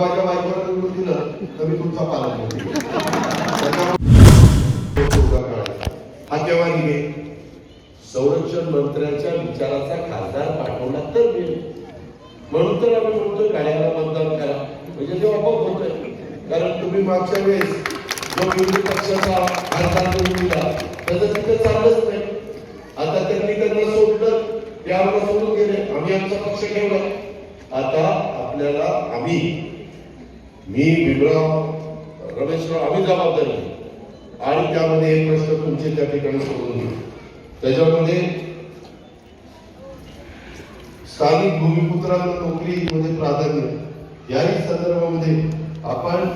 माझ्या बायकोला निवडून दिलं तर मी तुमचा पालन होईल हा केव्हा निघे संरक्षण मंत्र्याच्या विचाराचा खासदार पाठवला तर मी म्हणून तर आम्ही म्हणतोय गाड्याला मतदान करा. म्हणजे ते आपोआप होतोय. कारण तुम्ही मागच्या वेळेस जो विरोधी पक्षाचा खासदार निवडून दिला त्याचं तिथे चाललंच नाही. आता त्यांनी त्यांना सोडलं ते आम्हाला सोडून गेले. आम्ही आमचा पक्ष ठेवला. आता आपल्याला आम्ही मी भीमराव रमेशराव आम्ही जबाबदारी आणि त्यामध्ये एक प्रश्न तुमचे त्या ठिकाणी सोडून घेऊ त्याच्यामध्ये स्थानिक भूमिपुत्रांना नोकरीमध्ये म्हणजे प्राधान्य. याही संदर्भामध्ये आपण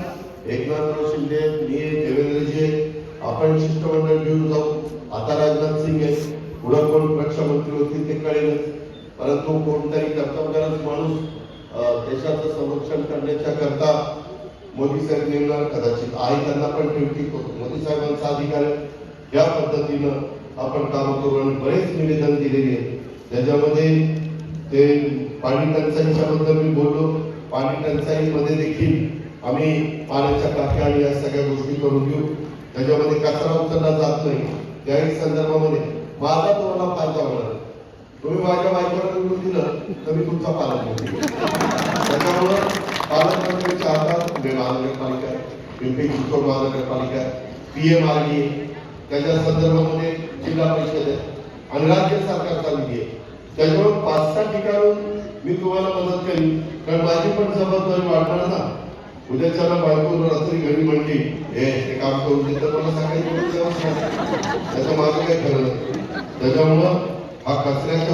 एकनाथराव शिंदे मी देवेंद्रजी आपण शिष्टमंडळ घेऊन जाऊ. आता राजनाथ सिंग आहे पुढं कोण रक्षामंत्री होते ते कळेलच. परंतु कोणतरी कर्तव्यरत माणूस देशाचं संरक्षण करण्याच्या करता मोदी साहेब नेमणार कदाचित आई त्यांना पण ठेवतील मोदी साहेबांचा अधिकार या पद्धतीनं आपण काम करू आणि बरेच निवेदन दिलेले आहेत. त्याच्यामध्ये ते पाणी टंचाईच्या बद्दल मी बोललो. पाणी टंचाईमध्ये देखील आम्ही पाण्याच्या टाक्या आणि या सगळ्या गोष्टी करून घेऊ. त्याच्यामध्ये कचरा उचलला जात नाही. त्याही संदर्भामध्ये माझा तुम्हाला फायदा तुम्ही माझ्या बायकोला निवडून दिलं तर मी तुमचा पालक होईल त्याच्यामुळं पालकमंत्र्यांच्या हातात पुणे महानगरपालिका पिंपरी चिंचवड महानगरपालिका पी एम आर त्याच्या संदर्भामध्ये जिल्हा परिषद आहे आणि राज्य सरकारचा निधी आहे त्याच्यामुळे पाच सहा ठिकाणून मी तुम्हाला मदत करीन कारण माझी पण जबाबदारी वाढणार ना उद्याच्याला बायको रात्री घरी म्हणली हे ते काम करून देतं मला सकाळी त्याचं माझं काही खरं नाही. त्याच्यामुळं हा कचऱ्याच्या